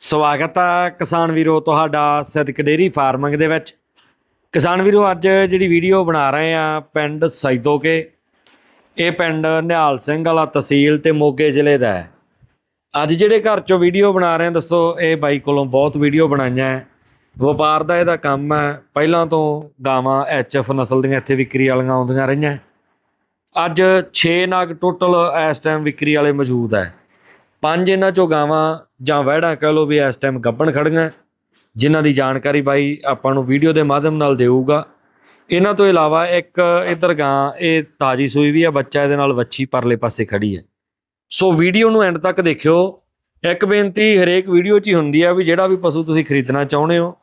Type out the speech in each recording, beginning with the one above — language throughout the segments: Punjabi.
ਸਵਾਗਤ ਹੈ ਕਿਸਾਨ ਵੀਰੋ ਤੁਹਾਡਾ ਸਦਕ ਡੇਰੀ ਫਾਰਮਿੰਗ ਦੇ ਵਿੱਚ। ਕਿਸਾਨ ਵੀਰੋ, ਅੱਜ ਜਿਹੜੀ ਵੀਡੀਓ ਬਣਾ ਰਹੇ ਆ ਪਿੰਡ ਸੈਦੋਕੇ, ਇਹ ਪਿੰਡ ਨਿਹਾਲ ਸਿੰਘ ਵਾਲਾ ਤਹਿਸੀਲ ਤੇ ਮੋਗੇ ਜ਼ਿਲ੍ਹੇ ਦਾ ਹੈ। ਅੱਜ ਜਿਹੜੇ ਘਰ ਚੋਂ ਵੀਡੀਓ ਬਣਾ ਰਹੇ ਆ, ਦੱਸੋ, ਇਹ ਬਾਈ ਕੋਲੋਂ ਬਹੁਤ ਵੀਡੀਓ ਬਣਾਈਆਂ ਹੈ। ਵਪਾਰ ਦਾ ਇਹਦਾ ਕੰਮ ਹੈ, ਪਹਿਲਾਂ ਤੋਂ ਗਾਵਾਂ ਐਚਐਫ ਨਸਲ ਦੀਆਂ ਇੱਥੇ ਵਿਕਰੀ ਵਾਲੀਆਂ ਆਉਂਦੀਆਂ ਰਹੀਆਂ। ਅੱਜ 6 ਨਾਗ ਟੋਟਲ ਇਸ ਟਾਈਮ ਵਿਕਰੀ ਵਾਲੇ ਮੌਜੂਦ ਹੈ। ਪੰਜ ਇਹਨਾਂ ਚੋਂ ਗਾਵਾਂ ਜਾਂ ਵਹਿੜਾਂ ਕਹ ਲਓ ਵੀ ਇਸ ਟਾਈਮ ਗੱਬਣ ਖੜੀਆਂ, ਜਿਨ੍ਹਾਂ ਦੀ ਜਾਣਕਾਰੀ ਬਾਈ ਆਪਾਂ ਨੂੰ ਵੀਡੀਓ ਦੇ ਮਾਧਿਅਮ ਨਾਲ ਦੇਊਗਾ। ਇਹਨਾਂ ਤੋਂ ਇਲਾਵਾ ਇੱਕ ਇਧਰ ਗਾਂ, ਇਹ ਤਾਜੀ ਸੂਈ ਵੀ ਆ, ਬੱਚਾ ਇਹਦੇ ਨਾਲ ਵੱਛੀ ਪਰਲੇ ਪਾਸੇ ਖੜੀ ਹੈ। ਸੋ ਵੀਡੀਓ ਨੂੰ ਐਂਡ ਤੱਕ ਦੇਖਿਓ। ਇੱਕ ਬੇਨਤੀ, ਹਰੇਕ ਵੀਡੀਓ 'ਚ ਹੀ ਹੁੰਦੀ ਆ ਵੀ ਜਿਹੜਾ ਵੀ ਪਸ਼ੂ ਤੁਸੀਂ ਖਰੀਦਣਾ ਚਾਹੁੰਦੇ ਹੋ,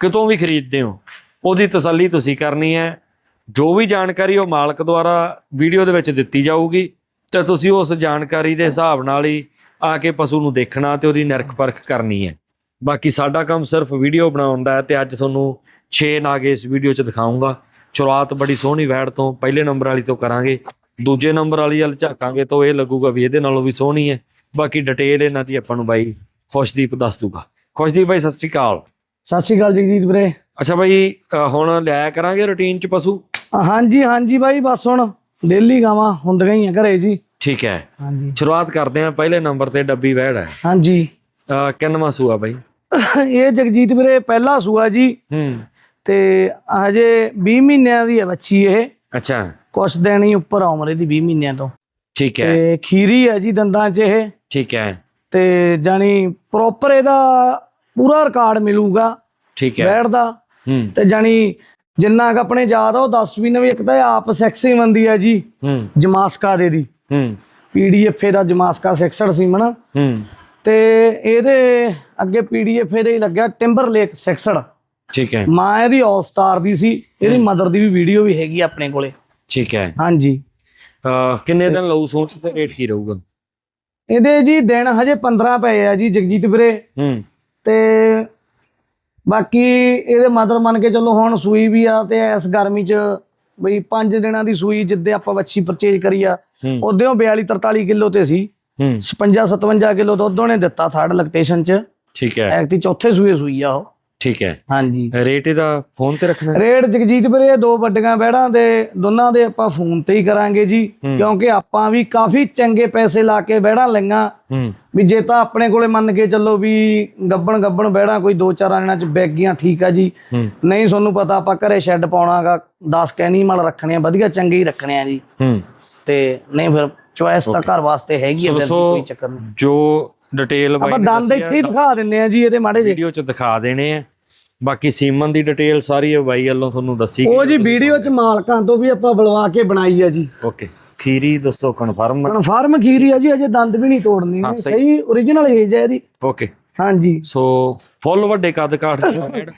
ਕਿਤੋਂ ਵੀ ਖਰੀਦਦੇ ਹੋ, ਉਹਦੀ ਤਸੱਲੀ ਤੁਸੀਂ ਕਰਨੀ ਹੈ। ਜੋ ਵੀ ਜਾਣਕਾਰੀ ਉਹ ਮਾਲਕ ਦੁਆਰਾ ਵੀਡੀਓ ਦੇ ਵਿੱਚ ਦਿੱਤੀ ਜਾਊਗੀ, ਤੇ ਤੁਸੀਂ ਉਸ ਜਾਣਕਾਰੀ ਦੇ ਹਿਸਾਬ ਨਾਲ ਹੀ ਆ ਕੇ ਪਸ਼ੂ ਨੂੰ ਦੇਖਣਾ ਤੇ ਉਹਦੀ ਨਿਰਖ ਪਰਖ ਕਰਨੀ ਹੈ। ਬਾਕੀ ਸਾਡਾ ਕੰਮ ਸਿਰਫ ਵੀਡੀਓ ਬਣਾਉਣ ਦਾ ਹੈ ਤੇ ਅੱਜ ਤੁਹਾਨੂੰ 6 ਨਾਗ ਇਸ ਵੀਡੀਓ 'ਚ ਦਿਖਾਉਂਗਾ ਸ਼ੁਰੂਆਤ ਬੜੀ ਸੋਹਣੀ ਵੈੜ ਤੋਂ ਪਹਿਲੇ ਨੰਬਰ ਵਾਲੀ ਤੋਂ ਕਰਾਂਗੇ ਦੂਜੇ ਨੰਬਰ ਵਾਲੀ ਵੱਲ ਝਾਕਾਂਗੇ ਤਾਂ ਇਹ ਲੱਗੂਗਾ ਵੀ ਇਹਦੇ ਨਾਲੋਂ ਵੀ ਸੋਹਣੀ ਹੈ। ਬਾਕੀ ਡਿਟੇਲ ਇਹਨਾਂ ਦੀ ਆਪਾਂ ਨੂੰ ਬਾਈ ਖੁਸ਼ਦੀਪ ਦੱਸ ਦੂਗਾ। ਖੁਸ਼ਦੀਪ ਬਾਈ ਸਤਿ ਸ਼੍ਰੀ ਅਕਾਲ। ਸਤਿ ਸ਼੍ਰੀ ਅਕਾਲ ਜਗਜੀਤ ਵੀਰੇ। ਅੱਛਾ ਬਾਈ ਹੁਣ ਲਿਆਇਆ ਕਰਾਂਗੇ ਰੁਟੀਨ 'ਚ ਪਸ਼ੂ? ਹਾਂਜੀ ਹਾਂਜੀ ਬਾਈ ਬਸ ਹੁਣ ਡੇਲੀ ਗਾਵਾਂ ਹੁੰਦੀਆਂ ਹੀ ਆ ਘਰੇ ਜੀ। ਠੀਕ ਹੈ। ਹਾਂਜੀ। ਸ਼ੁਰੂਆਤ ਕਰਦੇ ਹਾਂ ਪਹਿਲੇ ਨੰਬਰ ਤੇ ਡੱਬੀ ਵੈੜ ਹੈ। ਹਾਂਜੀ। ਅ, ਕਿੰਨਵਾਂ ਸੂਆ ਬਾਈ? ਇਹ ਜਗਜੀਤ ਵੀਰੇ ਪਹਿਲਾ ਸੂਆ ਜੀ। ਹੂੰ। ਤੇ ਹਜੇ 20 ਮਹੀਨਿਆਂ ਦੀ ਹੈ ਬੱਚੀ ਇਹ। ਅੱਛਾ। ਕੁਛ ਦਿਨ ਹੀ ਉੱਪਰ ਆ ਉਮਰੇ ਦੀ 20 ਮਹੀਨਿਆਂ ਤੋਂ। ਠੀਕ ਹੈ। ਤੇ ਖੀਰੀ ਹੈ ਜੀ ਦੰਦਾਂ 'ਚ ਇਹ। ਠੀਕ ਹੈ। ਤੇ ਜਾਨੀ ਪ੍ਰੋਪਰ ਇਹਦਾ ਪੂਰਾ ਰਿਕਾਰਡ ਮਿਲੂਗਾ। ਠੀਕ ਹੈ। ਬੈਠ ਦਾ ਹੂੰ। ਤੇ ਜਾਨੀ ਜਿੰਨਾ ਕ ਆਪਣੇ ਯਾਦ ਆ ਉਹ 10 ਵੀ ਨਵੀਂ ਇੱਕ ਤਾਂ ਇਹ ਆਪ ਸੈਕਸੀ ਬੰਦੀ ਹੈ ਜੀ। ਹੂੰ। ਜਮਾਸਕਾ ਦੇ ਦੀ। ਹੂੰ। ਪੀਡੀਐਫ ਦਾ ਜਮਾਸਕਾ 66 ਸੀਮਨ ਹੂੰ। ਤੇ ਇਹਦੇ ਅੱਗੇ ਪੀਡੀਐਫ ਇਹਦੇ ਹੀ ਲੱਗਿਆ ਟਿੰਬਰ ਲੇਕ 66 ਠੀਕ ਹੈ। ਮਾਂ ਇਹਦੀ ਆਲ ਸਟਾਰ ਦੀ ਸੀ ਇਹਦੀ ਮਦਰ ਦੀ ਵੀ ਵੀਡੀਓ ਵੀ ਹੈਗੀ ਆਪਣੇ ਕੋਲੇ। ਠੀਕ ਹੈ। ਹਾਂਜੀ। ਕਿੰਨੇ ਦਿਨ ਲਊ ਸੋਚ ਤੇ ਰੇਟ ਕੀ ਰਹੂਗਾ? ਇਹਦੇ ਜੀ ਦਿਨ ਹਜੇ 15 ਪਏ ਆ ਜੀ ਜਗਜੀਤ ਵੀਰੇ। ਹੂੰ। ਤੇ ਬਾਕੀ ਇਹਦੇ ਮਦਰ ਮੰਨ ਕੇ ਚੱਲੋ ਹੁਣ ਸੂਈ ਵੀ ਆ ਤੇ ਇਸ ਗਰਮੀ 'ਚ ਬਈ 5 ਦਿਨਾਂ ਦੀ ਸੂਈ ਜਿੱਦੇ ਆਪਾਂ ਵੱਛੀ ਪਰਚੇਜ ਕਰੀ ਆ ਉਹਦੇ 42 43 ਕਿਲੋ ਤੇ ਸੀ। ਹੂੰ। 56 57 ਕਿਲੋ ਦੁੱਧ ਉਹਨੇ ਦਿੱਤਾ ਥਰਡ ਲੈਕਟੇਸ਼ਨ 'ਚ। ਠੀਕ ਹੈ। ਐਕਟੀ ਚੌਥੇ ਸੂਏ ਸੂਈ ਆ ਉਹ। ਠੀਕ ਹੈ। ਹਾਂਜੀ। ਰੇਟ ਇਹਦਾ ਫੋਨ ਤੇ ਰੱਖਣਾ? ਰੇਡ ਜਗਜੀਤ ਵੀਰੇ ਦੋ ਵੱਡੀਆਂ ਬੈੜਾਂ ਦੇ ਦੋਨਾਂ ਦੇ ਆਪਾਂ ਫੋਨ ਤੇ ਹੀ ਕਰਾਂਗੇ ਜੀ। ਕਿਉਂਕਿ ਆਪਾਂ ਵੀ ਕਾਫੀ ਚੰਗੇ ਪੈਸੇ ਲਾ ਕੇ ਬੈੜਾਂ ਲਈਆਂ। ਵੀ ਜੇ ਤਾਂ ਆਪਣੇ ਕੋਲੇ ਮੰਨ ਕੇ ਚੱਲੋ ਵੀ ਗੱਬਣ ਗੱਬਣ ਬੈੜਾਂ ਕੋਈ ਦੋ ਚਾਰ ਆਣਿਆਂ ਚ ਬੈਗ ਗਈਆਂ ਠੀਕ ਆ ਜੀ। ਨਹੀਂ ਤੁਹਾਨੂੰ ਪਤਾ ਆਪਾਂ ਘਰੇ ਸ਼ੈੱਡ ਪਾਉਣਾਗਾ 10 ਕੈਨੀਮਲ ਰੱਖਣੇ ਆ ਵਧੀਆ ਚੰਗੇ ਹੀ ਰੱਖਣੇ ਆ ਜੀ। ਤੇ ਨਹੀਂ ਫਿਰ ਚੁਆਇਸ ਤਾਂ ਘਰ ਵਾਸਤੇ ਹੈਗੀ ਆ ਸੋ ਫਿਰ ਜੀ ਕੋਈ ਚੱਕਰ ਨਹੀਂ। ਜੋ ਡਿਟੇਲ ਆਪਾਂ ਦੰਦ ਇੱਥੇ ਹੀ ਦਿਖਾ ਦਿੰਨੇ ਆ ਜੀ ਇਹਦੇ ਮਾੜੇ ਜਿਹੇ। ਵੀਡੀਓ 'ਚ ਦਿਖਾ ਦੇਣੇ ਆ। ਬਾਕੀ ਸੀਮਨ ਦੀ ਡਿਟੇਲ ਸਾਰੀ ਉਹ ਬਾਈ ਵੱਲੋਂ ਤੁਹਾਨੂੰ ਦੱਸੀ ਉਹ ਜੀ ਵੀਡੀਓ ਚ ਮਾਲਕਾਂ ਤੋਂ ਵੀ ਆਪਾਂ ਬੁਲਵਾ ਕੇ ਬਣਾਈ ਆ ਜੀ। ਓਕੇ ਖੀਰੀ ਦੱਸੋ ਕਨਫਰਮ ਕਨਫਰਮ ਖੀਰੀ ਆ ਜੀ ਅਜੇ ਦੰਦ ਵੀ ਨਹੀਂ ਤੋੜਨੀ। ਹਾਂ, ਸਹੀ। origignal ਏਜ ਹੈ ਇਹਦੀ। ਓਕੇ ਹਾਂਜੀ। ਸੋ ਫੁੱਲ ਵੱਡੇ ਕੱਦ ਕਾਠ ਦੀ ਐਡ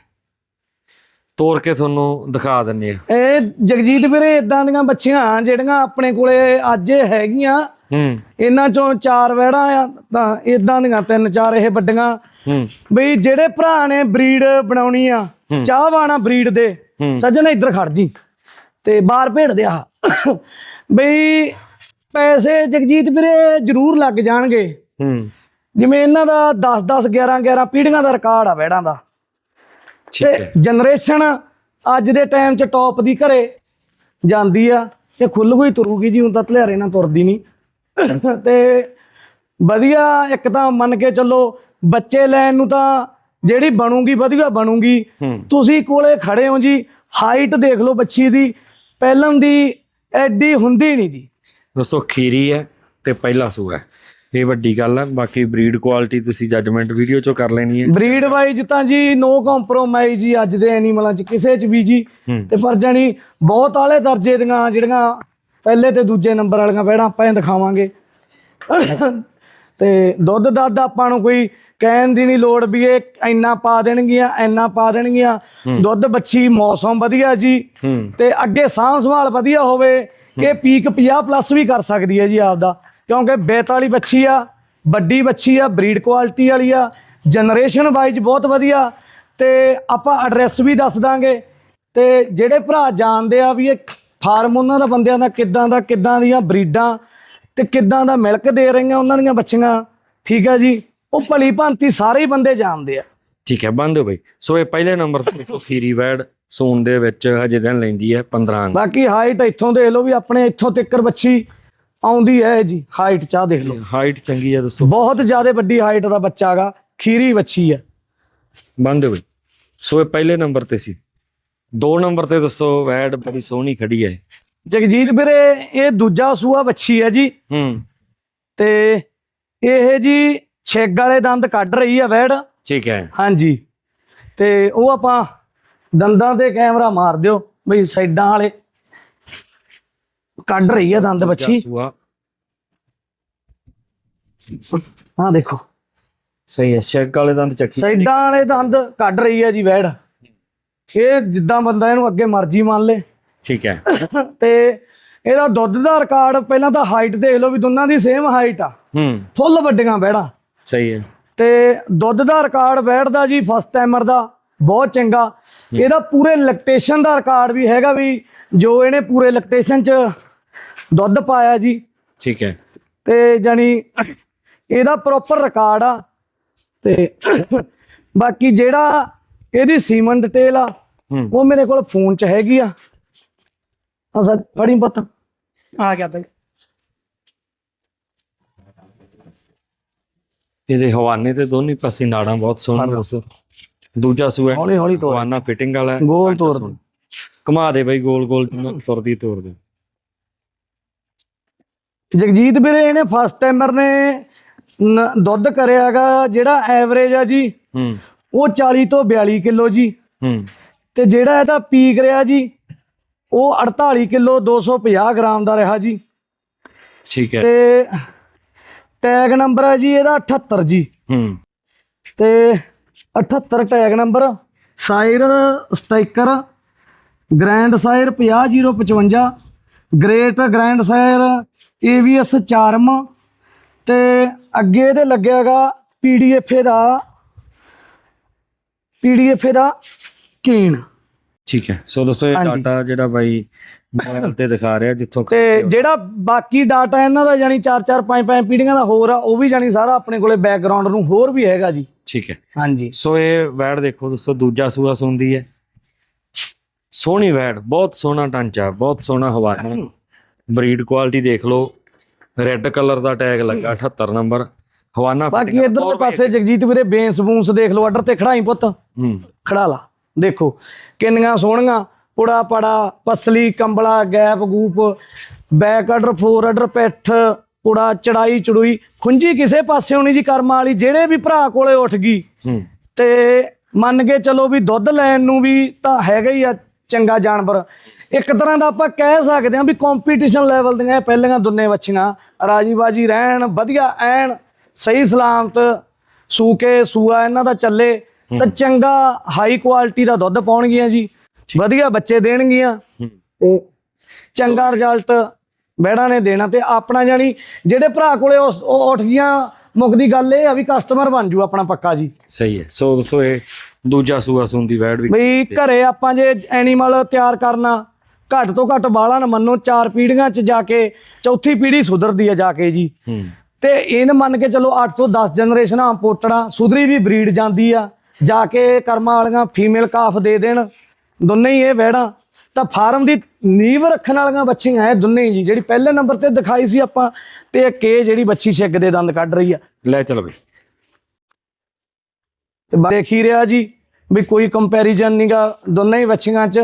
ਤੋੜ ਕੇ ਤੁਹਾਨੂੰ ਦਿਖਾ ਦਿੰਨੇ ਆ। ਇਹ ਜਗਜੀਤ ਵੀਰੇ ਇਦਾਂ ਦੀਆਂ ਬੱਚੀਆਂ ਜਿਹੜੀਆਂ ਆਪਣੇ ਕੋਲੇ ਅੱਜ ਹੈਗੀਆਂ। ਹੂੰ। ਇਹਨਾਂ ਚੋਂ ਚਾਰ ਵਹਿੜਾਂ ਆ ਤਾਂ ਇਦਾਂ ਦੀਆਂ ਤਿੰਨ ਚਾਰ ਇਹ ਵੱਡੀਆਂ। ਹੂੰ। ਬਈ ਜਿਹੜੇ ਭਰਾ ਨੇ ਬਰੀਡ ਬਣਾਉਣੀ ਆ ਹੂੰ। ਚਾਹਵਾਨਾ ਬਰੀਡ ਦੇ। ਸੱਜਣ ਇੱਧਰ ਖੜ ਜੀ ਤੇ ਬਾਹਰ ਭੇੜ ਦੇ ਆ। ਬਈ ਪੈਸੇ ਜਗਜੀਤ ਵੀਰੇ ਜ਼ਰੂਰ ਲੱਗ ਜਾਣਗੇ। ਹੂੰ। ਜਿਵੇਂ ਇਹਨਾਂ ਦਾ 10 10 11 11 ਪੀੜ੍ਹੀਆਂ ਦਾ ਰਿਕਾਰਡ ਆ ਵਹਿੜਾਂ ਦਾ। ਠੀਕ ਹੈ। ਜਨਰੇਸ਼ਨ ਅੱਜ ਦੇ ਟਾਈਮ 'ਚ ਟੌਪ ਦੀ ਘਰੇ ਜਾਂਦੀ ਆ ਤੇ ਖੁੱਲ ਗਈ ਤੁਰੂਗੀ ਜੀ ਹੁਣ ਤਾਂ ਧਲਿਆਰੇ ਨਾਲ ਤੁਰਦੀ ਨਹੀਂ। ਤੇ ਵਧੀਆ ਇੱਕ ਤਾਂ ਮੰਨ ਕੇ ਚੱਲੋ ਬੱਚੇ ਲੈਣ ਨੂੰ ਤਾਂ ਜਿਹੜੀ ਬਣੂਗੀ ਵਧੀਆ ਬਣੂਗੀ। ਹੂੰ। ਤੁਸੀਂ ਕੋਲੇ ਖੜੇ ਹੋ ਜੀ ਹਾਈਟ ਦੇਖ ਲਓ ਬੱਚੀ ਦੀ ਪਹਿਲਾਂ ਦੀ ਐਡੀ ਹੁੰਦੀ ਨਹੀਂ ਜੀ। ਦੋਸਤੋ ਖੀਰੀ ਹੈ ਤੇ ਪਹਿਲਾ ਸੂਆ ਹੈ। ਇਹ ਵੱਡੀ ਗੱਲ ਹੈ ਬਾਕੀ ਬਰੀਡ ਕੁਆਲਿਟੀ ਤੁਸੀਂ ਜੱਜਮੈਂਟ ਵੀਡੀਓ ਚੋਂ ਕਰ ਲੈਣੀ ਹੈ ਬਰੀਡ ਵਾਈਜ਼ ਤਾਂ ਜੀ ਨੋ ਕੰਪਰੋਮਾਈਜ਼ ਜੀ ਅੱਜ ਦੇ ਐਨੀਮਲਾਂ 'ਚ ਕਿਸੇ 'ਚ ਵੀ ਜੀ। ਤੇ ਪਰ ਜਾਣੀ ਬਹੁਤ ਆਲੇ ਦਰਜੇ ਦੀਆਂ ਜਿਹੜੀਆਂ ਪਹਿਲੇ ਤੇ ਦੂਜੇ ਨੰਬਰ ਵਾਲੀਆਂ ਬੈੜਾਂ ਆਪਾਂ ਦਿਖਾਵਾਂਗੇ। ਤੇ ਦੁੱਧ ਦੱਧ ਆਪਾਂ ਨੂੰ ਕੋਈ ਕਹਿਣ ਦੀ ਨਹੀਂ ਲੋੜ ਵੀ ਇਹ ਇੰਨਾ ਪਾ ਦੇਣਗੀਆਂ ਇੰਨਾ ਪਾ ਦੇਣਗੀਆਂ। ਦੁੱਧ ਬੱਚੀ ਮੌਸਮ ਵਧੀਆ ਜੀ। ਤੇ ਅੱਗੇ ਸਾਂਭ ਸੰਭਾਲ ਵਧੀਆ ਹੋਵੇ ਇਹ ਪੀਕ 50 ਪਲੱਸ ਵੀ ਕਰ ਸਕਦੀ ਹੈ ਜੀ ਆਪਦਾ। ਕਿਉਂਕਿ ਬੇਤ ਵਾਲੀ ਬੱਚੀ ਆ ਵੱਡੀ ਬੱਚੀ ਆ ਬਰੀਡ ਕੁਆਲਿਟੀ ਵਾਲੀ ਆ ਜਨਰੇਸ਼ਨ ਵਾਈਜ਼ ਬਹੁਤ ਵਧੀਆ। ਤੇ ਆਪਾਂ ਐਡਰੈਸ ਵੀ ਦੱਸ ਦਾਂਗੇ। ਤੇ ਜਿਹੜੇ ਭਰਾ ਜਾਣਦੇ ਆ ਵੀ ਇਹ ਫਾਰਮ ਉਹਨਾਂ ਦਾ ਬੰਦਿਆਂ ਦਾ ਕਿੱਦਾਂ ਦਾ ਕਿੱਦਾਂ ਦੀਆਂ ਬਰੀਡਾਂ ਤੇ ਕਿੱਦਾਂ ਦਾ ਮਿਲਕ ਦੇ ਰਹੀਆਂ ਉਹਨਾਂ ਦੀਆਂ ਬੱਚੀਆਂ ਠੀਕ ਹੈ ਜੀ? ਉਹ ਭਲੀ ਭਾਂਤੀ ਸਾਰੇ ਹੀ ਬੰਦੇ ਜਾਣਦੇ ਆ। ਠੀਕ ਹੈ ਬੰਦ ਹੋ ਬਈ। ਸੋ ਇਹ ਪਹਿਲੇ ਨੰਬਰ ਤੇ ਖੀਰੀ ਵੈੜ ਸੂਣ ਦੇ ਵਿੱਚ ਹਜੇ ਦਿਨ ਲੈਂਦੀ ਹੈ 15 ਅੰਗ। ਬਾਕੀ ਹਾਈਟ ਇੱਥੋਂ ਦੇਖ ਲਓ ਵੀ ਆਪਣੇ ਇੱਥੋਂ ਤੱਕਰ ਬੱਚੀ ਆਉਂਦੀ ਹੈ ਜੀ ਹਾਈਟ ਚਾਹ ਦੇਖ ਲਓ। ਹਾਈਟ ਚੰਗੀ ਹੈ ਦੱਸੋ। ਬਹੁਤ ਜ਼ਿਆਦਾ ਵੱਡੀ ਹਾਈਟ ਦਾ ਬੱਚਾ ਹੈਗਾ ਖੀਰੀ ਬੱਚੀ ਆ ਬੰਦ ਹੋ ਬਈ ਸੋ ਇਹ ਪਹਿਲੇ ਨੰਬਰ ਤੇ ਸੀ। ਦੋ ਨੰਬਰ ਤੇ ਦੱਸੋ ਵੈੜ ਬੜੀ ਸੋਹਣੀ ਖੜੀ ਹੈ। ਜਗਜੀਤ ਵੀਰੇ ਇਹ ਦੂਜਾ ਸੂਆ ਬੱਚੀ ਹੈ ਜੀ। ਹੂੰ। ਤੇ ਇਹ ਜੀ ਛਿੱਗ ਵਾਲੇ ਦੰਦ ਕੱਢ ਰਹੀ ਆ ਵੈੜ। ਠੀਕ ਹੈ। ਹਾਂਜੀ। ਤੇ ਉਹ ਆਪਾਂ ਦੰਦਾਂ ਤੇ ਕੈਮਰਾ ਮਾਰ ਦਿਓ ਬਈ ਸਾਈਡਾਂ ਵਾਲੇ। ਕੱਢ ਰਹੀ ਆ ਦੰਦ ਬੱਚੀ। ਸੂਆ। ਹਾਂ ਦੇਖੋ। ਸਹੀ ਹੈ ਸ਼ੈਕ ਵਾਲੇ ਦੰਦ ਚੱਕੀ। ਸਾਈਡਾਂ ਵਾਲੇ ਦੰਦ ਕੱਢ ਰਹੀ ਆ ਜੀ ਵੈੜ। ਇਹ ਜਿੱਦਾਂ ਬੰਦਾ ਇਹਨੂੰ ਅੱਗੇ ਮਰਜ਼ੀ ਮੰਨ ਲੇ। ਠੀਕ ਹੈ। ਤੇ ਇਹਦਾ ਦੁੱਧ ਦਾ ਰਿਕਾਰਡ ਪਹਿਲਾਂ ਤਾਂ ਹਾਈਟ ਦੇਖ ਲਓ ਵੀ ਦੋਨਾਂ ਦੀ ਸੇਮ ਹਾਈਟ ਆ। ਹੂੰ। ਫੁੱਲ ਵੱਡੀਆਂ ਵੈੜਾਂ। ਸਹੀ ਹੈ। ਤੇ ਦੁੱਧ ਦਾ ਰਿਕਾਰਡ ਬੈਠਦਾ ਜੀ ਫਸਟ ਟਾਈਮਰ ਦਾ ਬਹੁਤ ਚੰਗਾ। ਇਹਦਾ ਪੂਰੇ ਲੈਕਟੇਸ਼ਨ ਦਾ ਰਿਕਾਰਡ ਵੀ ਹੈਗਾ ਵੀ ਜੋ ਇਹਨੇ ਪੂਰੇ ਲੈਕਟੇਸ਼ਨ ਚ ਦੁੱਧ ਪਾਇਆ ਜੀ। ਠੀਕ ਹੈ। ਤੇ ਜਾਨੀ ਇਹਦਾ ਪ੍ਰੋਪਰ ਰਿਕਾਰਡ ਆ। ਤੇ ਬਾਕੀ ਜਿਹੜਾ ਇਹਦੀ ਸੀਮਨ ਡਿਟੇਲ ਆ ਉਹ ਮੇਰੇ ਕੋਲ ਫੋਨ 'ਚ ਹੈਗੀ ਆ। ਸਰ ਫੜੀ ਪੁੱਤ। ਆ ਗਿਆ ਬਈ। ਇਹਦੇ ਹਵਾਨੇ ਤੇ ਦੋਨੇ ਪਾਸੇ ਨਾੜਾਂ ਬਹੁਤ ਸੋਹਣੀਆਂ ਦੱਸੋ। ਦੂਜਾ ਸੂਆ ਹੈ। ਹੌਲੀ ਹੌਲੀ ਤੋਰ। ਹਵਾਨਾ ਫਿਟਿੰਗ ਵਾਲਾ। ਗੋਲ ਤੋਰ ਸੋਹਣਾ। ਘੁਮਾ ਦੇ ਬਈ ਗੋਲ ਗੋਲ ਤੁਰਦੀ ਤੋਰ ਦੇ ਜਗਜੀਤ ਵੀਰੇ ਇਹਨੇ ਫਸਟ ਟਾਈਮਰ ਨੇ ਦੁੱਧ ਕਰਿਆਗਾ ਜਿਹੜਾ ਐਵਰੇਜ ਆ ਜੀ। ਹੂੰ। ਉਹ 40 ਤੋਂ 42 ਕਿਲੋ ਜੀ। ਹੂੰ। ਤੇ ਜਿਹੜਾ ਇਹਦਾ ਪੀਕ ਰਿਹਾ ਜੀ ਉਹ 48 ਕਿਲੋ 250 ਗ੍ਰਾਮ ਦਾ ਰਿਹਾ ਜੀ। ਠੀਕ ਹੈ। ਤੇ ਟੈਗ ਨੰਬਰ ਹੈ ਜੀ ਇਹਦਾ 78 ਜੀ। ਹੂੰ। ਤੇ 78 tag number sire Stryker grand sire 50055 great grand sire AVS charm ਤੇ ਅੱਗੇ ਇਹਦੇ ਲੱਗਿਆਗਾ ਪੀਡੀਐਫ ਦਾ ਪੀਡੀਐਫ ਦਾ ਕੇਨ। ਠੀਕ ਹੈ। ਸੋ ਦੋਸਤੋ ਇਹ ਹਾਂਜੀ। ਡਾਟਾ ਜਿਹੜਾ ਬਾਈ ਮੋਬਾਈਲ ਤੇ ਦਿਖਾ ਰਿਹਾ ਜਿੱਥੋਂ ਤੇ ਜਿਹੜਾ ਬਾਕੀ ਡਾਟਾ ਇਹਨਾਂ ਦਾ ਜਾਨੀ 4 4 5 5 ਪੀੜੀਆਂ ਦਾ ਹੋਰ ਆ ਉਹ ਵੀ ਜਾਨੀ ਸਾਰਾ ਆਪਣੇ ਕੋਲੇ ਬੈਕਗ੍ਰਾਉਂਡ ਨੂੰ ਹੋਰ ਵੀ ਹੈਗਾ ਜੀ। ਠੀਕ ਹੈ। ਹਾਂਜੀ। ਸੋ ਇਹ ਵੈੜ ਦੇਖੋ ਦੋਸਤੋ ਦੂਜਾ ਸੂਆ ਸੁੰਦੀ ਹੈ। ਸੋਹਣੀ ਵੈੜ ਬਹੁਤ ਸੋਹਣਾ ਢਾਂਚਾ ਬਹੁਤ ਸੋਹਣਾ ਹਵਾਨਾ ਬਰੀਡ ਕੁਆਲਿਟੀ ਦੇਖ ਲਓ ਰੈੱਡ ਕਲਰ ਦਾ ਟੈਗ ਲੱਗਾ 78 ਨੰਬਰ। ਹਵਾਨਾ ਬਾਕੀ ਇਧਰਲੇ ਪਾਸੇ ਜਗਜੀਤ ਵੀਰੇ ਬੇਂਸ ਬੂੰਸ ਦੇਖ ਲਓ ਆਰਡਰ ਤੇ ਖੜਾਈ ਪੁੱਤ। ਹੂੰ। ਖੜਾ ਲਾ ਦੇਖੋ ਕਿੰਨੀਆਂ ਸੋਹਣੀਆਂ। ਪੁੜਾ ਪੜਾ ਪਸਲੀ ਕੰਬਲਾ ਗੈਪ ਗੂਪ ਬੈਕ ਆਰਡਰ ਫੋਰ ਆਰਡਰ ਪਿੱਠ ਪੁੜਾ ਚੜਾਈ ਚੜੂਈ। ਖੁੰਜੀ ਕਿਸੇ ਪਾਸਿਓਂ ਨਹੀਂ ਜੀ ਕਰਮਾਂ ਵਾਲੀ ਜਿਹੜੇ ਵੀ ਭਰਾ ਕੋਲੇ ਉੱਠ ਗਈ। ਤੇ ਮੰਨ ਕੇ ਚਲੋ ਵੀ ਦੁੱਧ ਲੈਣ ਨੂੰ ਵੀ ਤਾਂ ਹੈਗਾ ਹੀ ਆ ਚੰਗਾ ਜਾਨਵਰ। ਇੱਕ ਤਰ੍ਹਾਂ ਦਾ ਆਪਾਂ ਕਹਿ ਸਕਦੇ ਹਾਂ ਵੀ ਕੰਪੀਟੀਸ਼ਨ ਲੈਵਲ ਦੀਆਂ ਇਹ ਪਹਿਲੀਆਂ ਦੁੰਨੇ ਵੱਛੀਆਂ। ਰਾਜੀ ਬਾਜੀ ਰਹਿਣ ਵਧੀਆ ਐਨ ਸਹੀ ਸਲਾਮਤ ਸੂਕੇ ਸੂਆ ਇਹਨਾਂ ਦਾ ਚੱਲੇ ਤਾਂ ਚੰਗਾ ਹਾਈ ਕੁਆਲਿਟੀ ਦਾ ਦੁੱਧ ਪਾਉਣਗੀਆਂ ਜੀ। ਵਧੀਆ ਬੱਚੇ ਦੇਣਗੀਆਂ। ਤੇ ਚੰਗਾ ਰਿਜ਼ਲਟ ਬੈੜਾਂ ਨੇ ਦੇਣਾ ਤੇ ਆਪਣਾ ਜਾਨੀ ਜਿਹੜੇ ਭਰਾ ਕੋਲੇ ਉਸ- ਉਹ ਉੱਠ ਗਈਆਂ ਮੁੱਕਦੀ ਗੱਲ ਇਹ ਆ ਵੀ ਕਸਟਮਰ ਬਣ ਜੂ ਆਪਣਾ ਪੱਕਾ ਜੀ। ਸਹੀ ਹੈ। ਸੋ ਦੋਸਤੋ ਇਹ ਦੂਜਾ ਸੂਆ ਸੁੰਦੀ ਵੈੜ ਵੀ ਬਈ ਘਰੇ ਆਪਾਂ ਜੇ ਐਨੀਮਲ ਤਿਆਰ ਕਰਨਾ ਘੱਟ ਤੋਂ ਘੱਟ ਬਾਲਾਂ ਨਾ ਮੰਨੋ ਚਾਰ ਪੀੜ੍ਹੀਆਂ ਚ ਜਾ ਕੇ ਚੌਥੀ ਪੀੜ੍ਹੀ ਸੁਧਰਦੀ ਆ ਜਾ ਕੇ ਜੀ। ਤੇ ਇਹਨ ਮੰਨ ਕੇ ਚਲੋ 8 ਤੋਂ 10 ਜਨਰੇਸ਼ਨਾਂ ਪੋਟੜਾ ਸੁਧਰੀ ਵੀ ਬਰੀਡ ਜਾਂਦੀ ਆ ਜਾ ਕੇ ਕਰਮਾਂ ਵਾਲੀਆਂ ਫੀਮੇਲ ਕਾਫ ਦੇ ਦੇਣ ਦੋਨੇ ਹੀ ਇਹ ਵਹਿੜਾਂ ਤਾਂ ਫਾਰਮ ਦੀ ਨੀਵ ਰੱਖਣ ਵਾਲੀਆਂ ਬੱਚੀਆਂ ਇਹ ਦੋਨੇ ਜੀ ਜਿਹੜੀ ਪਹਿਲੇ ਨੰਬਰ ਤੇ ਦਿਖਾਈ ਸੀ ਆਪਾਂ ਤੇ ਇਹ ਜਿਹੜੀ ਬੱਚੀ ਛਿੱਗ ਦੇ ਦੰਦ ਕੱਢ ਰਹੀ ਆ। ਲੈ ਚਲੋ ਬਈ। ਤੇ ਦੇਖ ਹੀ ਰਿਹਾ ਜੀ ਵੀ ਕੋਈ ਕੰਪੈਰੀਜ਼ਨ ਨਹੀਂਗਾ ਦੋਨੇ ਹੀ ਬੱਚੀਆਂ 'ਚ।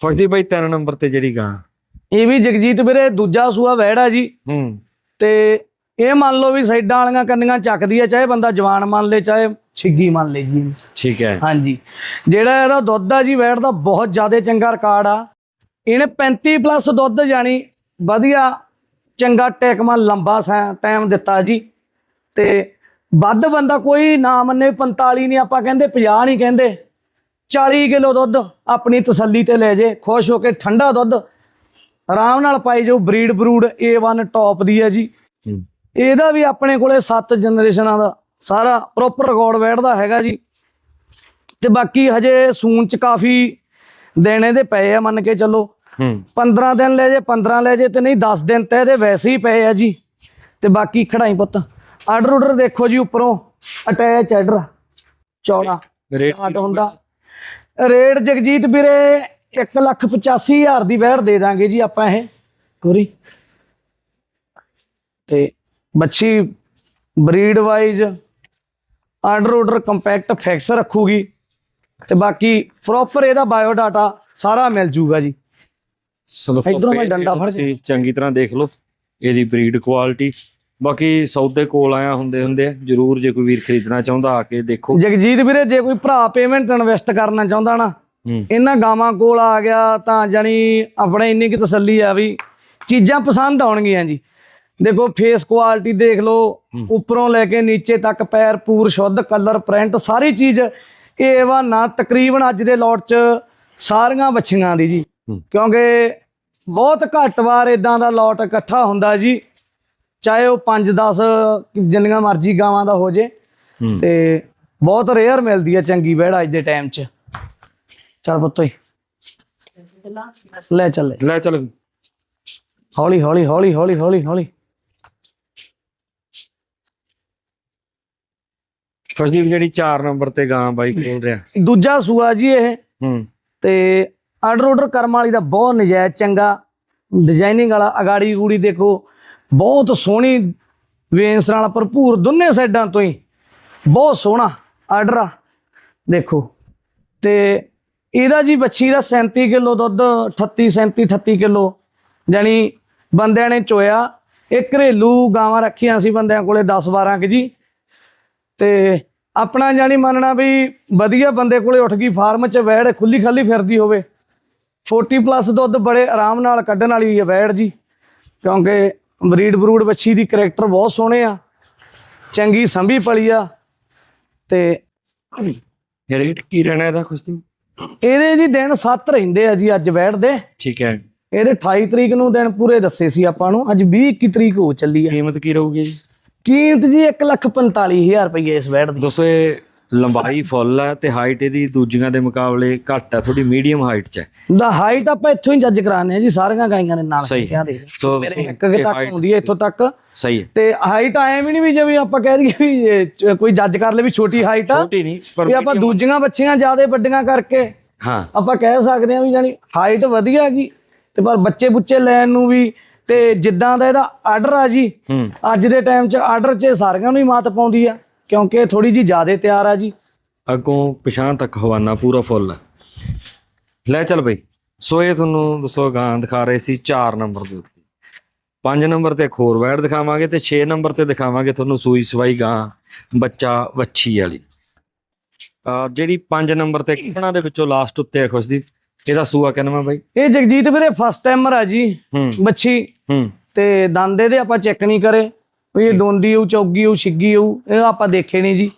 ਫਸਦੀ ਬਈ ਤਿੰਨ ਨੰਬਰ ਤੇ ਜਿਹੜੀ ਗਾਂ। ਇਹ ਵੀ ਜਗਜੀਤ ਵੀਰੇ ਦੂਜਾ ਸੂਆ ਵਹਿੜਾ ਜੀ। ਹੂੰ। ਤੇ ਇਹ ਮੰਨ ਲਓ ਵੀ ਸਾਈਡਾਂ ਵਾਲੀਆਂ ਕੰਨੀਆਂ ਚੱਕਦੀ ਆ ਚਾਹੇ ਬੰਦਾ ਜਵਾਨ ਮੰਨ ਲੇ ਚਾਹੇ ਛਿੱਗੀ ਮੰਨ ਲੇ ਜੀ। ਠੀਕ ਹੈ। ਹਾਂਜੀ। ਜਿਹੜਾ ਇਹਦਾ ਦੁੱਧ ਆ ਜੀ ਵੈਟ ਦਾ ਬਹੁਤ ਜ਼ਿਆਦਾ ਚੰਗਾ ਰਿਕਾਰਡ ਆ। ਇਹਨੇ 35 ਪਲੱਸ ਦੁੱਧ ਜਾਣੀ ਵਧੀਆ ਚੰਗਾ ਟੈਕਮਾ ਲੰਬਾ ਟਾਈਮ ਦਿੱਤਾ ਜੀ। ਤੇ ਵੱਧ ਬੰਦਾ ਕੋਈ ਨਾ ਮੰਨੇ 45 ਨਹੀਂ ਆਪਾਂ ਕਹਿੰਦੇ 50 ਨਹੀਂ ਕਹਿੰਦੇ। 40 ਕਿਲੋ ਦੁੱਧ ਆਪਣੀ ਤਸੱਲੀ ਤੇ ਲੈ ਜੇ ਖੁਸ਼ ਹੋ ਕੇ ਠੰਡਾ ਦੁੱਧ। ਆਰਾਮ ਨਾਲ ਪਾਈ ਜੋ ਬਰੀਡ ਬਰੂਡ A1 ਟੌਪ ਦੀ ਹੈ ਜੀ। ਇਹਦਾ ਵੀ ਆਪਣੇ ਕੋਲੇ 7 ਜਨਰੇਸ਼ਨਾਂ ਦਾ ਸਾਰਾ ਪ੍ਰੋਪਰ ਰਿਕਾਰਡ ਬੈਠਦਾ ਹੈਗਾ ਜੀ। ਤੇ ਬਾਕੀ ਹਜੇ ਸੂਨ ਚ ਕਾਫੀ ਦਿਨ ਇਹਦੇ ਪਏ ਆ ਮੰਨ ਕੇ ਚੱਲੋ। 15 ਦਿਨ ਲੈ ਜੇ 15 ਲੈ ਜੇ ਤੇ ਨਹੀਂ 10 ਦਿਨ ਤੇ ਇਹਦੇ ਵੈਸੇ ਹੀ ਪਏ ਆ ਜੀ। ਤੇ ਬਾਕੀ ਖੜਾਈ ਪੁੱਤ। ਆਰਡਰ ਆਰਡਰ ਦੇਖੋ ਜੀ ਉੱਪਰੋਂ। ਅਟੈਚ ਆਰਡਰ ਚੌੜਾ। ਰੇਟ ਸਟਾਰਟ ਹੁੰਦਾ। ਰੇਟ ਜਗਜੀਤ ਵੀਰੇ 185000 ਦੀ ਵਹਿੜ ਦੇ ਦਾਂਗੇ ਜੀ ਆਪਾਂ ਇਹ। ਪੂਰੀ ਤੇ ਬੱਚੀ breed wise udder udder compact fix ਰੱਖੂਗੀ। ਤੇ ਬਾਕੀ ਪ੍ਰੋਪਰ ਇਹਦਾ ਬਾਇਓ ਡਾਟਾ ਸਾਰਾ ਮਿਲ ਜੂਗਾ ਜੀ। ਇੱਧਰੋਂ ਮੈਂ ਡੰਡਾ ਫੜ ਤੁਸੀਂ ਚੰਗੀ ਤਰ੍ਹਾਂ ਦੇਖ ਲਓ ਇਹਦੀ ਬਰੀਡ ਕੁਆਲਿਟੀ ਬਾਕੀ ਸੌਦੇ ਕੋਲ ਆਇਆ ਹੁੰਦੇ ਹੁੰਦੇ ਜਰੂਰ ਜੇ ਕੋਈ ਵੀਰ ਖਰੀਦਣਾ ਚਾਹੁੰਦਾ ਆ ਕੇ ਦੇਖੋ। ਜਗਜੀਤ ਵੀਰੇ ਜੇ ਕੋਈ ਭਰਾ ਪੇਮੈਂਟ ਇਨਵੈਸਟ ਕਰਨਾ ਚਾਹੁੰਦਾ ਨਾ ਇਹਨਾਂ ਗਾਵਾਂ ਕੋਲ ਆ ਗਿਆ ਤਾਂ ਜਾਨੀ ਆਪਣੇ ਇੰਨੀ ਕੀ ਤਸੱਲੀ ਆ ਵੀ ਚੀਜ਼ਾਂ ਪਸੰਦ ਆਉਣਗੀਆਂ ਜੀ। ਦੇਖੋ ਫੇਸ ਕੁਆਲਿਟੀ ਦੇਖ ਲਓ। ਉੱਪਰੋਂ ਲੈ ਕੇ ਨੀਚੇ ਤੱਕ ਪੈਰ ਪੂਰ ਸ਼ੁੱਧ ਕਲਰ ਪ੍ਰਿੰਟ ਸਾਰੀ ਚੀਜ਼ ਇਹ ਵਾ ਨਾ ਤਕਰੀਬਨ ਅੱਜ ਦੇ ਲੋਟ 'ਚ ਸਾਰੀਆਂ ਵੱਛੀਆਂ ਦੀ ਜੀ। ਕਿਉਂਕਿ ਬਹੁਤ ਘੱਟ ਵਾਰ ਇਦਾਂ ਦਾ ਲੋਟ ਇਕੱਠਾ ਹੁੰਦਾ ਜੀ ਚਾਹੇ ਉਹ 5-10 ਜਿੰਨੀਆਂ ਮਰਜ਼ੀ ਗਾਵਾਂ ਦਾ ਹੋ ਜੇ ਹੂੰ। ਤੇ ਬਹੁਤ ਰੇਅਰ ਮਿਲਦੀ ਹੈ ਚੰਗੀ ਵਹਿੜ ਅੱਜ ਦੇ ਟਾਈਮ 'ਚ। ਚੱਲ ਪੁੱਤੋ ਈ ਲੈ ਚੱਲੇ। ਲੈ ਚਲ। ਹੌਲੀ ਹੌਲੀ ਹੌਲੀ ਹੌਲੀ ਹੌਲੀ ਹੌਲੀ। ਫਸਦੀਪ ਜਿਹੜੀ 4 ਨੰਬਰ ਤੇ ਗਾਂ ਬਾਈ ਖੋਲ ਰਿਹਾ। ਦੂਜਾ ਸੂਆ ਜੀ ਇਹ। ਹੂੰ। ਤੇ ਆਰਡਰ ਆਰਡਰ ਕਰਮ ਵਾਲੀ ਦਾ ਬਹੁਤ ਨਜਾਇਜ਼, ਚੰਗਾ। ਡਿਜ਼ਾਈਨਿੰਗ ਵਾਲਾ ਅਗਾੜੀ ਗੂੜੀ ਦੇਖੋ। ਬਹੁਤ ਸੋਹਣੀ ਵੇਂਸ ਨਾਲ ਭਰਪੂਰ ਦੋਨੇ ਸਾਈਡਾਂ ਤੋਂ ਹੀ। ਬਹੁਤ ਸੋਹਣਾ ਆਰਡਰ ਆ। ਦੇਖੋ। ਤੇ ਇਹਦਾ ਜੀ ਬੱਚੀ ਦਾ 37 ਕਿਲੋ ਦੁੱਧ 38 37 38 ਕਿਲੋ। ਜਾਨੀ ਬੰਦਿਆਂ ਨੇ ਚੋਇਆ। ਇਹ ਘਰੇਲੂ ਗਾਵਾਂ ਰੱਖੀਆਂ ਸੀ ਬੰਦਿਆਂ ਕੋਲੇ 10 12 ਕਿ ਜੀ। ਤੇ ਆਪਣਾ ਜਾਨੀ ਮੰਨਣਾ ਵੀ ਵਧੀਆ ਬੰਦੇ ਕੋਲੇ ਉੱਠ ਗਈ, ਫਾਰਮ 'ਚ ਵੈੜ ਖੁੱਲੀ ਖਾਲੀ ਫਿਰਦੀ ਹੋਵੇ। 40 ਪਲੱਸ ਦੁੱਧ ਬੜੇ ਆਰਾਮ ਨਾਲ ਕੱਢਣ ਵਾਲੀ ਹੈ ਵੈੜ ਜੀ ਕਿਉਂਕਿ ਬਰੀਡ ਬਰੂਡ ਬੱਚੀ ਦੀ ਕਰੈਕਟਰ ਬਹੁਤ ਸੋਹਣੇ ਆ ਚੰਗੀ ਸੰਭੀ ਪਲੀ ਆ ਤੇ ਰੇਟ ਕੀ ਰਹਿਣਾ ਇਹਦਾ ਖੁਸ਼ਦੀਪ ਇਹਦੇ ਜੀ ਦਿਨ 7 ਰਹਿੰਦੇ ਆ ਜੀ ਅੱਜ ਵੈੜ ਦੇ। ਠੀਕ ਹੈ। ਇਹਦੇ 28 ਤਰੀਕ ਨੂੰ ਦਿਨ ਪੂਰੇ ਦੱਸੇ ਸੀ ਆਪਾਂ ਨੂੰ ਅੱਜ 20 21 ਤਰੀਕ ਹੋ ਚੱਲੀ ਆ। ਕੀਮਤ ਕੀ ਰਹੂਗੀ ਜੀ? ਕੀਮਤ ਜੀ 145000 ਰੁਪਏ ਇਸ ਵੈੜ ਦੀ। ਦੋਸਤੋ ਇਹ ਲੰਬਾਈ ਫੁੱਲ ਹੈ ਤੇ ਹਾਈਟ ਇਹਦੀ ਦੂਜੀਆਂ ਦੇ ਮੁਕਾਬਲੇ ਘੱਟ ਹੈ ਥੋੜੀ ਮੀਡੀਅਮ ਹਾਈਟ 'ਚ ਹੈ ਦਾ ਹਾਈਟ ਆਪਾਂ ਇੱਥੋਂ ਹੀ ਜੱਜ ਕਰਾਉਂਦੇ ਆ ਜੀ ਸਾਰੀਆਂ ਗਾਈਆਂ ਦੇ ਨਾਲ ਸਹੀ ਦੇਖ ਸੋ ਮੇਰੇ ਇੱਕ ਕੁ ਤੱਕ ਹੁੰਦੀ ਹੈ ਇੱਥੋਂ ਤੱਕ। ਸਹੀ ਹੈ। ਤੇ ਹਾਈਟ ਐ ਵੀ ਨਹੀਂ ਵੀ ਜਿਵੇਂ ਆਪਾਂ ਕਹਿ ਦਈਏ ਵੀ ਕੋਈ ਜੱਜ ਕਰ ਲੇ ਵੀ ਛੋਟੀ ਹਾਈਟ ਆ ਛੋਟੀ ਨਹੀਂ ਪਰ ਵੀ ਆਪਾਂ ਦੂਜੀਆਂ ਬੱਚੀਆਂ ਜ਼ਿਆਦਾ ਵੱਡੀਆਂ ਕਰਕੇ ਹਾਂ। ਆਪਾਂ ਕਹਿ ਸਕਦੇ ਹਾਂ ਵੀ ਜਾਨੀ ਹਾਈਟ ਵਧੀਆ ਹੈਗੀ ਤੇ ਪਰ ਬੱਚੇ ਬੁੱਚੇ ਲੈਣ ਨੂੰ ਵੀ ਤੇ ਜਿੱਦਾਂ ਦਾ ਇਹਦਾ ਆਰਡਰ ਆ ਜੀ ਅੱਜ ਦੇ ਟਾਈਮ 'ਚ ਆਰਡਰ 'ਚ ਸਾਰਿਆਂ ਨੂੰ ਹੀ ਮਾਤ ਪਾਉਂਦੀ ਆ। ਕਿਉਂਕਿ ਥੋੜੀ ਜੀ ਜ਼ਿਆਦਾ ਤਿਆਰ ਆ ਜੀ। ਅੱਗੋਂ ਪਛਾਣ ਤੱਕ ਹਵਾਨਾ ਪੂਰਾ ਫੁੱਲ ਹੈ। ਲੈ ਚੱਲ ਬਈ। ਸੋ ਇਹ ਤੁਹਾਨੂੰ ਦੱਸੋ ਗਾਂ ਦਿਖਾ ਰਹੇ ਸੀ 4 ਨੰਬਰ ਦੇ ਉੱਤੇ। 5 ਨੰਬਰ ਤੇ ਹੋਰ ਵੈੜ ਦਿਖਾਵਾਂਗੇ ਤੇ 6 ਨੰਬਰ ਤੇ ਦਿਖਾਵਾਂਗੇ ਤੁਹਾਨੂੰ ਸੂਈ ਸਵਾਈ ਗਾਂ ਬੱਚਾ ਵੱਛੀ ਵਾਲੀ। ਆ ਜਿਹੜੀ 5 ਨੰਬਰ ਤੇ ਕਿਹਨਾਂ ਦੇ ਵਿੱਚੋਂ ਲਾਸਟ ਉੱਤੇ ਹੈ ਖੁਸ਼ਦੀ ਇਹਦਾ ਸੂਆ ਕਿੰਨਵਾਂ ਬਾਈ? ਇਹ ਜਗਜੀਤ ਵੀਰੇ ਫਸਟ ਟਾਈਮਰ ਆ ਜੀ ਹੂੰ। ਬੱਚੀ ਹੂੰ। ਤੇ ਦੰਦ ਇਹਦੇ ਆਪਾਂ ਚੈੱਕ ਨਹੀਂ ਕਰੇ। ਵੀ ਇਹ ਦੋਂਦੀ ਉਹ ਚੌਗੀ ਉਹ ਛਿੱਗੀ ਉਹ ਇਹ ਆਪਾਂ ਦੇਖੇ ਨਹੀਂ ਜੀ।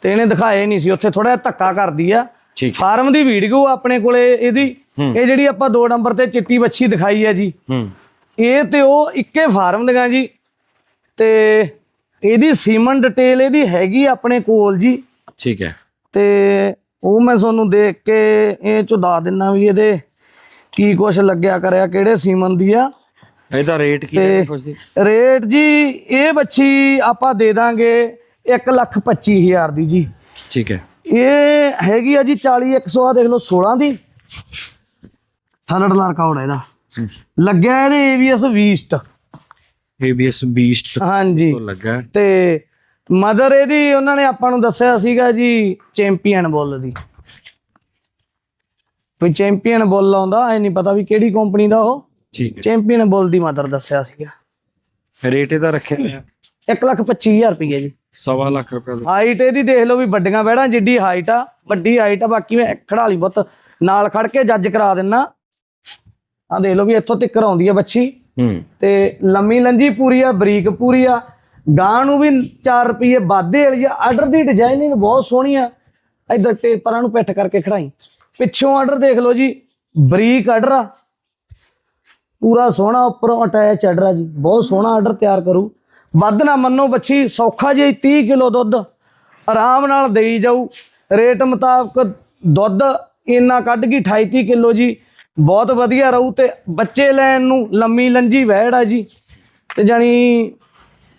ਤੇ ਇਹਨੇ ਦਿਖਾਏ ਨਹੀਂ ਸੀ। ਉੱਥੇ ਥੋੜਾ ਧੱਕਾ ਕਰਦੀ ਆ। ਫਾਰਮ ਦੀ ਵੀਡੀਓ ਆਪਣੇ ਕੋਲੇ ਇਹਦੀ। ਇਹ ਜਿਹੜੀ ਆਪਾਂ 2 ਨੰਬਰ ਤੇ ਚਿੱਟੀ ਬੱਚੀ ਦਿਖਾਈ ਹੈ ਜੀ। ਹੂੰ। ਇਹ ਤੇ ਉਹ ਇੱਕੇ ਫਾਰਮ ਦੀਆਂ ਜੀ। ਤੇ ਇਹਦੀ ਸੀਮਨ ਡਿਟੇਲ ਇਹਦੀ ਹੈਗੀ ਆਪਣੇ ਕੋਲ ਜੀ। ਠੀਕ ਹੈ। ਤੇ ਉਹ ਮੈਂ ਤੁਹਾਨੂੰ ਦੇਖ ਕੇ ਇਹ ਚ ਦੱਸ ਦਿੰਨਾ ਵੀ ਇਹਦੇ ਕੀ ਕੁਛ ਲੱਗਿਆ ਕਰਿਆ ਕਿਹੜੇ ਸੀਮਨ ਦੀ ਆ। ਇਹਦਾ ਰੇਟ ਕੀ ਹੈ ਖੁਸ਼ਦੀ ਰੇਟ ਜੀ ਇਹ ਬੱਚੀ ਆਪਾਂ ਦੇ ਦਾਂਗੇ 125000 ਦੀ ਜੀ। ਠੀਕ ਹੈ। ਇਹ ਹੈਗੀ ਆ ਜੀ 40 100 ਆ ਦੇਖ ਲਓ 16 ਦੀ। ਸੈਲਡ ਦਾ ਰਿਕਾਰਡ ਹੈ ਇਹਦਾ। ਲੱਗਿਆ ਇਹਦੇ ABS 20 ਟ ABS ਬੀਸਟ ਹਾਂਜੀ ਤੋਂ ਲੱਗਾ। ਤੇ ਮਦਰ ਇਹਦੀ ਉਹਨਾਂ ਨੇ ਆਪਾਂ ਨੂੰ ਦੱਸਿਆ ਸੀਗਾ ਜੀ ਚੈਂਪੀਅਨ ਬੁੱਲ ਦੀ। ਕੋਈ ਚੈਂਪੀਅਨ ਬੁੱਲ ਆਉਂਦਾ ਐ ਨਹੀਂ ਪਤਾ ਵੀ ਕਿਹੜੀ ਕੰਪਨੀ ਦਾ ਉਹ। ਠੀਕ ਹੈ। ਚੈਂਪੀਅਨ ਬੁੱਲ ਦੀ ਮਦਰ ਦੱਸਿਆ ਸੀਗਾ। ਰੇਟ ਇਹਦਾ ਰੱਖਿਆ ਹੋਇਆ। 125000 ਰੁਪਏ ਜੀ। ਸਵਾ ਲੱਖ ਰੁਪਏ ਦਾ ਹਾਈਟ ਇਹਦੀ ਦੇਖ ਲਓ ਵੀ ਵੱਡੀਆਂ ਬੈੜਾਂ ਜਿੱਡੀ ਹਾਈਟ ਆ ਵੱਡੀ ਹਾਈਟ ਆ ਬਾਕੀ ਮੈਂ ਖੜਾ ਲਈ ਬੁੱਤ ਨਾਲ ਖੜ ਕੇ ਜੱਜ ਕਰਾ ਦਿੰਨਾ। ਆ ਦੇਖ ਲਓ ਵੀ ਇੱਥੋਂ ਤੱਕ ਆਉਂਦੀ ਆ ਬੱਚੀ। ਹੂੰ। ਤੇ ਲੰਮੀ ਲੰਜੀ ਪੂਰੀ ਆ ਬਰੀਕ ਪੂਰੀ ਆ। ਗਾਂ ਨੂੰ ਵੀ 4 ਰੁਪਏ ਵਾਧੇ ਵਾਲੀ ਆ। ਆਰਡਰ ਦੀ ਡਿਜ਼ਾਈਨਿੰਗ ਬਹੁਤ ਸੋਹਣੀ ਆ। ਇਧਰ ਟੇਪਰਾਂ ਨੂੰ ਪਿੱਠ ਕਰਕੇ ਖੜਾਈ। ਪਿੱਛੋਂ ਆਰਡਰ ਦੇਖ ਲਓ ਜੀ ਬਰੀਕ ਆਰਡਰ ਆ। ਪੂਰਾ ਸੋਹਣਾ ਉੱਪਰੋਂ ਅਟੈਚ ਆਰਡਰ ਆ ਜੀ, ਬਹੁਤ ਸੋਹਣਾ ਆਰਡਰ ਤਿਆਰ ਕਰੂ। ਵੱਧ ਨਾ ਮੰਨੋ ਬੱਚੀ, ਸੌਖਾ ਜੀ 30 ਕਿਲੋ ਦੁੱਧ, ਆਰਾਮ ਨਾਲ ਦੇਈ ਜਾਊ। ਰੇਟ ਮੁਤਾਬਕ ਦੁੱਧ ਇੰਨਾ ਕੱਢ ਗਈ 28 ਕਿਲੋ ਜੀ, ਬਹੁਤ ਵਧੀਆ ਰਹੂ ਤੇ ਬੱਚੇ ਲੈਣ ਨੂੰ ਲੰਮੀ ਲੰਜੀ ਵਹਿੜ ਆ ਜੀ। ਤੇ ਜਾਨੀ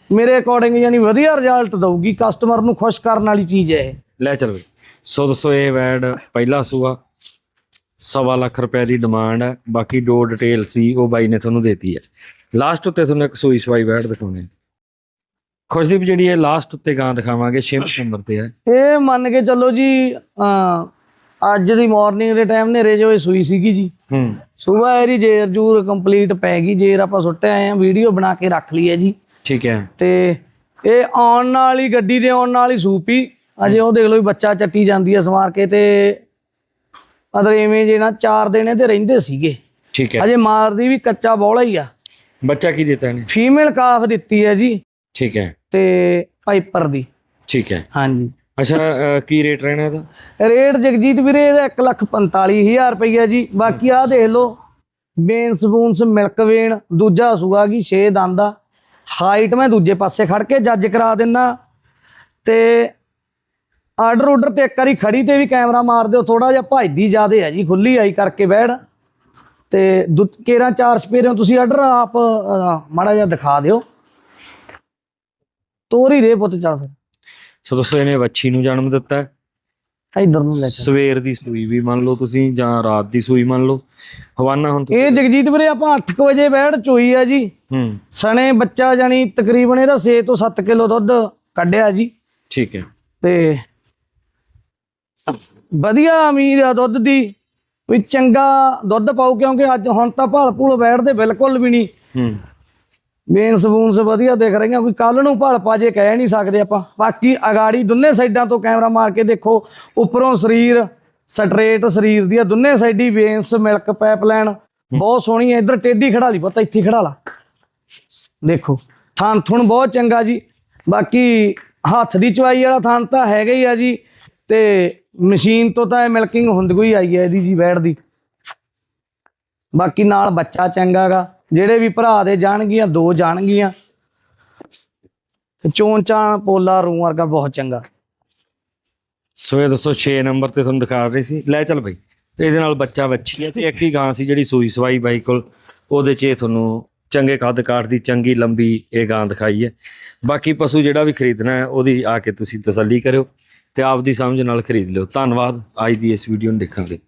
ਮੇਰੇ ਅਕੋਰਡਿੰਗ ਜਾਨੀ ਵਧੀਆ ਰਿਜ਼ਲਟ ਦਊਗੀ ਕਸਟਮਰ ਨੂੰ ਖੁਸ਼ ਕਰਨ ਵਾਲੀ ਚੀਜ਼ ਹੈ ਇਹ। ਲੈ ਚੱਲ ਸੋ ਦੱਸੋ ਇਹ ਵੈਡ ਪਹਿਲਾ ਸੂਆ ਸਵਾ ਲੱਖ ਰੁਪਏ ਦੀ ਡਿਮਾਂਡ ਹੈ ਬਾਕੀ ਜੋ ਡਿਟੇਲ ਸੀ ਉਹ ਬਾਈ ਨੇ ਤੁਹਾਨੂੰ ਦੇਤੀ ਹੈ ਲਾਸਟ ਉੱਤੇ ਤੁਹਾਨੂੰ ਇੱਕ ਸੂਈ ਸਵਾਈ ਵੈਡ ਦਿਖਾਉਣੇ ਖੁਸ਼ਦੀਪ ਜਿਹੜੀ ਇਹ ਲਾਸਟ ਉੱਤੇ ਗਾਂ ਦਿਖਾਵਾਂਗੇ 6 ਨੰਬਰ ਤੇ ਹੈ ਇਹ ਮੰਨ ਕੇ ਚੱਲੋ ਜੀ ਅੱਜ ਦੀ ਮਾਰਨਿੰਗ ਦੇ ਟਾਈਮ ਨੇਰੇ ਜੋ ਇਹ ਸੂਈ ਸੀਗੀ ਜੀ। ਹੂੰ। ਸਵੇਰ ਇਹਦੀ ਜੇਰ ਜੂਰ ਕੰਪਲੀਟ ਪੈ ਗਈ ਜੇਰ ਆਪਾਂ ਸੁੱਟੇ ਆਏ ਆ ਵੀਡੀਓ ਬਣਾ ਕੇ ਰੱਖ ਲਈ ਹੈ ਜੀ। ਠੀਕ ਹੈ। ਤੇ ਇਹ ਆਉਣ ਨਾਲ ਹੀ ਗੱਡੀ ਦੇ ਆਉਣ ਨਾਲ ਹੀ ਸੂਪੀ ਅਜੇ ਉਹ ਦੇਖ ਲਓ ਵੀ ਬੱਚਾ ਚੱਟੀ ਜਾਂਦੀ ਹੈ ਸਮਾਰ ਕੇ ਤੇ ਅਦਰ ਐਵੇਂ ਜੇ ਨਾ ਚਾਰ ਦਿਨ ਇਹਦੇ ਰਹਿੰਦੇ ਸੀਗੇ। ਠੀਕ ਹੈ। ਅਜੇ ਮਾਰਦੀ ਵੀ ਕੱਚਾ ਬੋਲਾ ਹੀ ਆ। ਬੱਚਾ ਕੀ ਦਿੱਤਾ ਇਹਨੇ? ਫੀਮੇਲ ਕਾਫ ਦਿੱਤੀ ਹੈ ਜੀ। ਠੀਕ ਹੈ। ਤੇ ਪਾਈਪਰ ਦੀ। ਠੀਕ ਹੈ। ਹਾਂਜੀ। ਅੱਛਾ ਕੀ ਰੇਟ ਰਹਿਣਾ ਇਹਦਾ? ਰੇਟ ਜਗਜੀਤ ਵੀਰੇ ਇਹਦਾ 145000 ਰੁਪਈਆ ਜੀ। ਬਾਕੀ ਆਹ ਦੇਖ ਲਓ ਬੇਨ ਸਪੂਨਸ ਮਿਲਕ ਵੇਨ ਦੂਜਾ ਸੂਆ ਗਈ 6 ਦੰਦ ਹਾਈਟ ਮੈਂ ਦੂਜੇ ਪਾਸੇ ਖੜ ਕੇ ਜੱਜ ਕਰਾ ਦਿੰਨਾ। ਤੇ ਆਰਡਰ ਆਰਡਰ ਤੇ ਇੱਕ ਵਾਰੀ ਖੜੀ ਤੇ ਵੀ ਕੈਮਰਾ ਮਾਰ ਦਿਓ ਥੋੜਾ ਜਿਹਾ ਭਜਦੀ ਜ਼ਿਆਦੇ ਹੈ ਜੀ ਖੁੱਲੀ ਆਈ ਕਰਕੇ ਬੈੜ ਤੇ ਕੇਰਾਂ ਚਾਰ ਸਪੇਰਿਆਂ ਤੁਸੀਂ ਆਰਡਰ ਆਪ ਮਾੜਾ ਜਿਹਾ ਦਿਖਾ ਦਿਓ। ਤੋਰੀ ਦੇ ਪੁੱਤ ਚੱਲ ਫਿਰ। ਸੋ ਦੋਸਤੋ ਇਹਨੇ ਵੱਛੀ ਨੂੰ ਜਨਮ ਦਿੱਤਾ ਹੈ। ਇਧਰ ਨੂੰ ਲੈ ਸਵੇਰ ਦੀ ਸੂਈ ਵੀ ਮੰਨ ਲਓ ਤੁਸੀਂ ਜਾਂ ਰਾਤ ਦੀ ਸੂਈ ਮੰਨ ਲਓ। ਹਵਾਨਾ ਹੁਣ ਤੁਸੀਂ ਇਹ ਜਗਜੀਤ ਵੀਰੇ ਆਪਾਂ 8 ਵਜੇ ਬੈੜ ਚੋਈ ਆ ਜੀ। ਹੂੰ। ਸਣੇ ਬੱਚਾ ਜਾਨੀ ਤਕਰੀਬਨ ਇਹਦਾ 6 ਤੋਂ 7 ਕਿਲੋ ਦੁੱਧ ਕੱਢਿਆ ਜੀ। ਠੀਕ ਹੈ। ਤੇ ਵਧੀਆ ਉਮੀਦ ਆ ਦੁੱਧ ਦੀ। ਵੀ ਚੰਗਾ ਦੁੱਧ ਪਾਉ ਕਿਉਂਕਿ ਅੱਜ ਹੁਣ ਤਾਂ ਭਲ ਭੂਲ ਬੈਠਦੇ ਬਿਲਕੁਲ ਵੀ ਨਹੀਂ। ਹੂੰ। ਬੇਨ ਸਬੂਨਸ ਵਧੀਆ ਦਿਖ ਰਹੀਆਂ ਕੋਈ ਕੱਲ ਨੂੰ ਭਲ ਪਾ ਜੇ ਕਹਿ ਨਹੀਂ ਸਕਦੇ ਆਪਾਂ। ਬਾਕੀ ਅਗਾੜੀ ਦੋਨੇ ਸਾਈਡਾਂ ਤੋਂ ਕੈਮਰਾ ਮਾਰ ਕੇ ਦੇਖੋ ਉੱਪਰੋਂ ਸਰੀਰ ਸਟਰੇਟ ਸਰੀਰ ਦੀ ਆ ਦੋਨੇ ਸਾਈਡੀ ਵੇਨਸ ਮਿਲਕ ਪਾਈਪਲਾਈਨ ਬਹੁਤ ਸੋਹਣੀ ਹੈ ਇੱਧਰ ਟੇਢੀ ਖੜਾ ਲਈ ਪੁੱਤ ਇੱਥੇ ਖੜਾ ਲਾ। ਦੇਖੋ ਥਾਂ ਥੁਣ ਬਹੁਤ ਚੰਗਾ ਜੀ। ਬਾਕੀ ਹੱਥ ਦੀ ਚਵਾਈ ਵਾਲਾ ਥਾਂ ਤਾਂ ਹੈਗਾ ਹੀ ਆ ਜੀ। ਤੇ ਮਸ਼ੀਨ ਤੋਂ ਤਾਂ ਇਹ ਮਿਲਕਿੰਗ ਹੁੰਦੀ ਕੋਈ ਆਈ ਹੈ ਇਹਦੀ ਜੀ ਬੈੜ ਦੀ। ਬਾਕੀ ਨਾਲ ਬੱਚਾ ਚੰਗਾਗਾ ਜਿਹੜੇ ਵੀ ਭਰਾ ਦੇ ਜਾਣਗੀਆਂ, ਦੋ ਜਾਣਗੀਆਂ। ਚੋਣ ਚਾਂ ਪੋਲਾ ਰੂ ਵਰਗਾ ਬਹੁਤ ਚੰਗਾ। ਸੋ ਇਹ ਦੱਸੋ 6 ਨੰਬਰ ਤੇ ਤੁਹਾਨੂੰ ਦਿਖਾ ਰਹੇ ਸੀ। ਲੈ ਚੱਲ ਬਈ, ਇਹਦੇ ਨਾਲ ਬੱਚਾ ਵੱਛੀ ਹੈ ਤੇ ਇੱਕ ਹੀ ਗਾਂ ਸੀ ਜਿਹੜੀ ਸੂਈ ਸਵਾਈ ਬਾਈ ਕੋਲ। ਉਹਦੇ 'ਚ ਇਹ ਤੁਹਾਨੂੰ ਚੰਗੇ ਕੱਦ ਕਾਠ ਦੀ ਚੰਗੀ ਲੰਬੀ ਇਹ ਗਾਂ ਦਿਖਾਈ ਹੈ। ਬਾਕੀ ਪਸ਼ੂ ਜਿਹੜਾ ਵੀ ਖਰੀਦਣਾ ਹੈ, ਉਹਦੀ ਆ ਕੇ ਤੁਸੀਂ ਤਸੱਲੀ ਕਰਿਓ। ਤੇ ਆਪਦੀ ਸਮਝ ਨਾਲ ਖਰੀਦ ਲਿਓ। ਧੰਨਵਾਦ। ਅੱਜ ਦੀ ਇਸ ਵੀਡੀਓ ਨੂੰ ਦੇਖਣ ਲਈ।